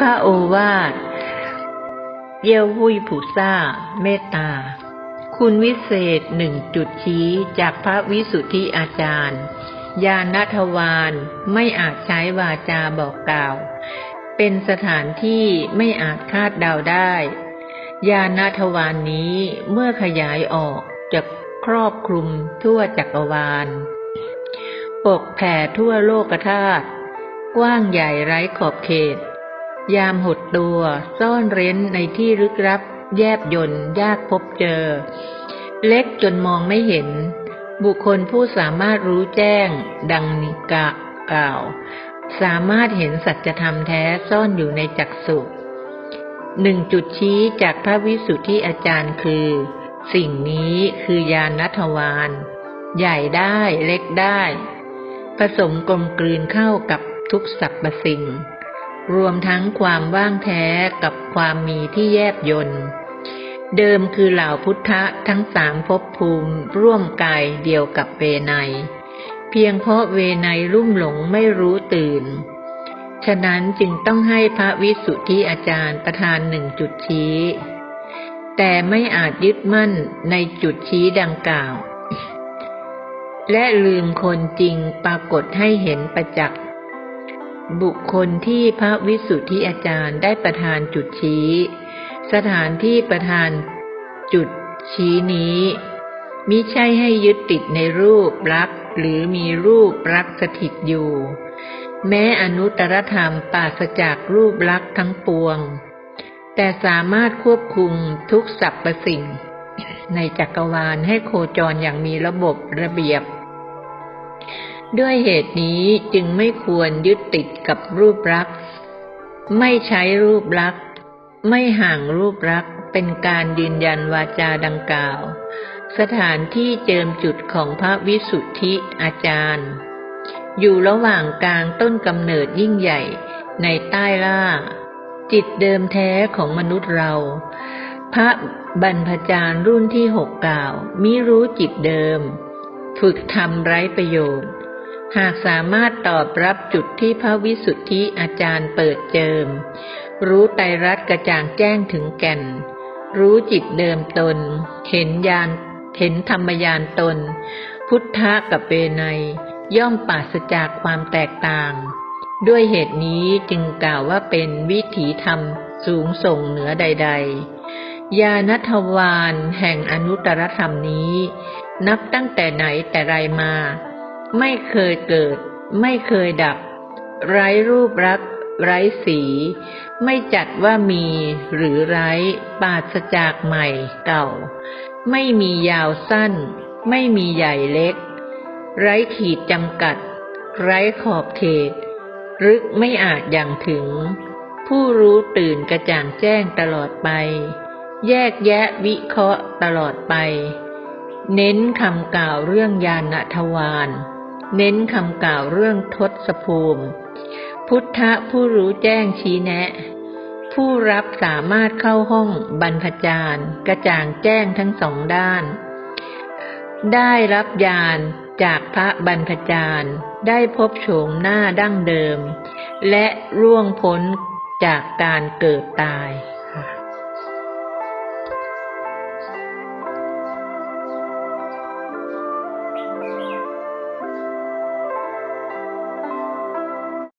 พระโอวาท เยี่ยวหุยผู้ซ่า เมตตา คุณวิเศษหนึ่งจุดชี้จากพระวิสุทธิอาจารย์ยานัทวานไม่อาจใช้วาจาบอกกล่าว เป็นสถานที่ไม่อาจคาดเดาได้ยานัทวานนี้เมื่อขยายออกจะครอบคลุมทั่วจักรวาล ปกแผ่ทั่วโลกธาตุกว้างใหญ่ไร้ขอบเขต ยามหดตัว ซ่อนเร้นในที่ลึกลับ แยบยนยากพบเจอ เล็กจนมองไม่เห็น บุคคลผู้สามารถรู้แจ้ง ดังนิกะกล่าว สามารถเห็นสัจธรรมแท้ซ่อนอยู่ในจักสุหนึ่งจุดชี้จากพระวิสุทธิอาจารย์คือ สิ่งนี้คือยานนัทวาน ใหญ่ได้เล็กได้ ผสมกลมกลืนเข้ากับทุกสรรพสิ่ง รวมทั้งความว่างแท้กับความมีที่แยบยนต์เดิมคือเหล่าพุทธะทั้งสามภพภูมิร่วมกายเดียวกับเวไนเพียงเพราะเวไนยรุ่มหลงไม่รู้ตื่น ฉะนั้นจึงต้องให้พระวิสุทธิอาจารย์ประทานหนึ่งจุดชี้ แต่ไม่อาจยึดมั่นในจุดชี้ดังกล่าว และลืมคนจริงปรากฏให้เห็นประจักษ์ บุคคลที่พระวิสุทธิอาจารย์ได้ประทานจุดชี้ สถานที่ประทานจุดชี้นี้มิใช่ให้ยึดติดในรูปลักษ์หรือมีรูปลักษณสถิตอยู่ แม้อนุตรธรรมปราศจากรูปลักษ์ทั้งปวง แต่สามารถควบคุมทุกสรรพสิ่ง ในจักรวาลให้โคจรอย่างมีระบบระเบียบ ด้วยเหตุนี้จึงไม่ควรยึดติดกับรูปลักษณ์ไม่ใช้รูปลักษณ์ไม่ห่างรูปลักษณ์เป็นการยืนยันวาจาดังกล่าว สถานที่เจิมจุดของพระวิสุทธิอาจารย์ อยู่ระหว่างกลางต้นกำเนิดยิ่งใหญ่ในใต้ล่า จิตเดิมแท้ของมนุษย์เรา พระบรรพจารย์รุ่นที่หกกล่าว มิรู้จิตเดิม ฝึกทำไร้ประโยชน์ หากสามารถตอบรับจุดที่พระวิสุทธิอาจารย์เปิดเจิม รู้ไตรรัตกระจ่างแจ้งถึงแก่น รู้จิตเดิมตน เห็นญาณเห็นธรรมญาณตน พุทธะกับเวไนยย่อมปราศจากความแตกต่าง ด้วยเหตุนี้จึงกล่าวว่าเป็นวิถีธรรมสูงส่งเหนือใด ๆ ญาณทวารแห่งอนุตตรธรรมนี้ นับตั้งแต่ไหนแต่ไรมา ไม่เคยเกิด ไม่เคยดับ ไร้รูปรักษ์ไร้สี ไม่จัดว่ามีหรือไร้ปราศจากใหม่เก่า ไม่มียาวสั้น ไม่มีใหญ่เล็ก ไร้ขีดจำกัด ไร้ขอบเขต รึกไม่อาจอย่างถึง ผู้รู้ตื่นกระจ่างแจ้งตลอดไป แยกแยะวิเคราะห์ตลอดไป เน้นคำกล่าวเรื่องยานทวาร เน้นคำกล่าวเรื่องทศภูมิ พุทธะผู้รู้แจ้งชี้แนะ ผู้รับสามารถเข้าห้องบรรพจารย์กระจ่างแจ้งทั้งสองด้าน ได้รับญาณจากพระบรรพจารย์ได้พบโฉมหน้าดั้งเดิม และร่วงพ้นจากการเกิดตาย